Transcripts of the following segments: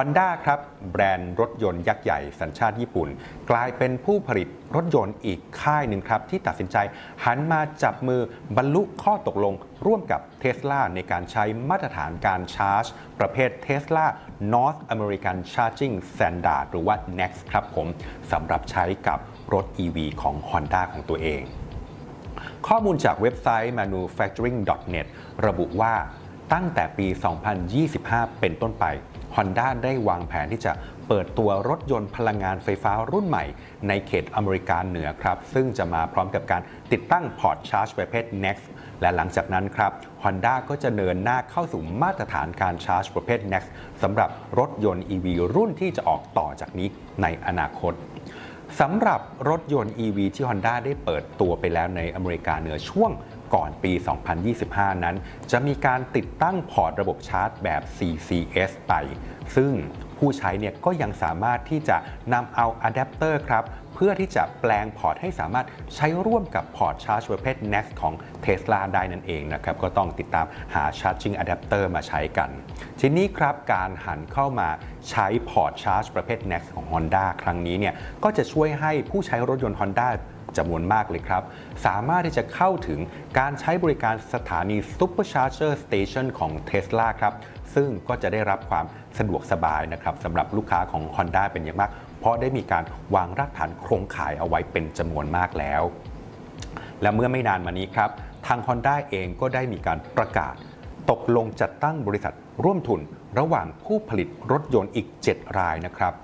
Honda ครับ แบรนด์รถยนต์ยักษ์ใหญ่สัญชาติญี่ปุ่น กลายเป็นผู้ผลิตรถยนต์อีกค่ายหนึ่งครับ ที่ตัดสินใจหันมาจับมือบรรลุข้อตกลง ร่วมกับเท s l a ในการใช้มาตรฐานการชาร์จ ประเภท Tesla North American Charging Standard หรือว่า NEXT ครับผมสำหรับใช้กับรถ EV ของ Honda ของตัวเอง ข้อมูลจากเว็บไซต์ manufacturing.net ระบุว่าตั้งแต่ปี 2025 เป็นต้นไป Honda ได้วางแผนที่จะเปิดตัวรถยนต์พลังงานไฟฟ้ารุ่นใหม่ ในเขตอเมริกาเหนือครับ ซึ่งจะมาพร้อมกับการติดตั้งพอร์ตชาร์จประเภท Next และหลังจากนั้นครับ Honda ก็จะเนินหน้าเข้าสู่มาตรฐานการชาร์จประเภท Next สำหรับรถยนต์ EV รุ่นที่จะออกต่อจากนี้ในอนาคตสำหรับรถยนต์ EV ที่ Honda ได้เปิดตัวไปแล้วในอเมริกาเหนือช่วง ก่อนปี 2025 นั้น จะมีการติดตั้งพอร์ตระบบชาร์จแบบ CCS ไป ซึ่งผู้ใช้เนี่ยก็ยังสามารถที่จะนำเอาอะแดปเตอร์ครับเพื่อที่จะแปลงพอร์ตให้สามารถใช้ร่วมกับพอร์ตชาร์จประเภท Next ของ Tesla ได้นั่นเองนะครับ ก็ต้องติดตามหา Charging Adapter มาใช้กัน ทีนี้ครับการหันเข้ามาใช้พอร์ตชาร์จประเภท Next ของ Honda ครั้งนี้เนี่ยก็จะช่วยให้ผู้ใช้รถยนต์ Honda จำนวนมากเลยครับ สามารถที่จะเข้าถึงการใช้บริการสถานี Supercharger Station ของ Tesla ครับ ซึ่งก็จะได้รับความสะดวกสบายนะครับสำหรับลูกค้าของ Honda เป็นอย่างมาก เพราะได้มีการวางรากฐานโครงข่ายเอาไว้เป็นจำนวนมากแล้ว และเมื่อไม่นานมานี้ครับ ทาง Honda เองก็ได้มีการประกาศ ตกลงจัดตั้งบริษัทร่วมทุน ระหว่างผู้ผลิตรถยนต์อีก 7 รายนะครับ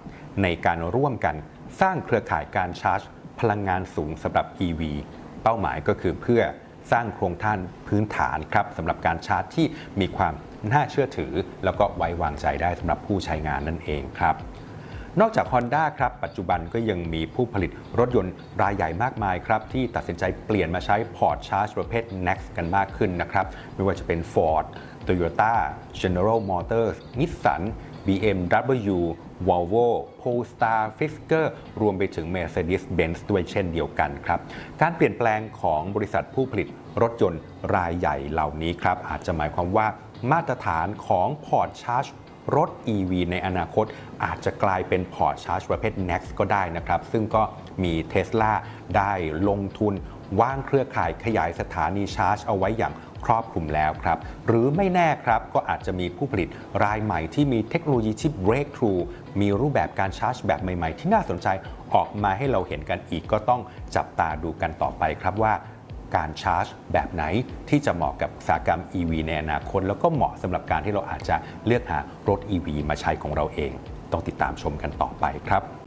ในการร่วมกันสร้างเครือข่ายการชาร์จ พลังงานสูงสำหรับ EV เป้าหมายก็คือเพื่อสร้างโครงท่านพื้นฐานครับสำหรับการชาร์จที่มีความน่าเชื่อถือ แล้วก็ไว้วางใจได้สำหรับผู้ใช้งานนั่นเองครับ นอกจาก Honda ครับปัจจุบันก็ยังมีผู้ผลิตรถยนต์รายใหญ่มากมายครับที่ตัดสินใจเปลี่ยนมาใช้พอร์ตชาร์จประเภท Next กันมากขึ้นนะครับไม่ว่าจะเป็น Ford Toyota General Motors Nissan BMW Volvo Polestar Fisker รวมไปถึง Mercedes-Benz ด้วยเช่นเดียวกันครับ การเปลี่ยนแปลงของบริษัทผู้ผลิตรถยนต์รายใหญ่เหล่านี้ครับ อาจจะหมายความว่ามาตรฐานของพอร์ตชาร์จรถ EV ในอนาคตอาจจะกลายเป็นพอร์ตชาร์จประเภท Next ก็ได้นะครับ ซึ่งก็มี Tesla ได้ลงทุนว่างเครือข่ายขยายสถานีชาร์จเอาไว้อย่าง ครอบคลุมแล้วครับ หรือไม่แน่ครับก็อาจจะมีผู้ผลิตรายใหม่ที่มีเทคโนโลยีที่ breakthrough มีรูปแบบการชาร์จแบบใหม่ๆ ที่น่าสนใจออกมาให้เราเห็นกันอีกก็ต้องจับตาดูกันต่อไปครับว่าการชาร์จแบบไหนที่จะเหมาะกับอุตสาหกรรม EV ในอนาคต แล้วก็เหมาะสำหรับการที่เราอาจจะเลือกหารถ EV มาใช้ของเราเอง ต้องติดตามชมกันต่อไปครับ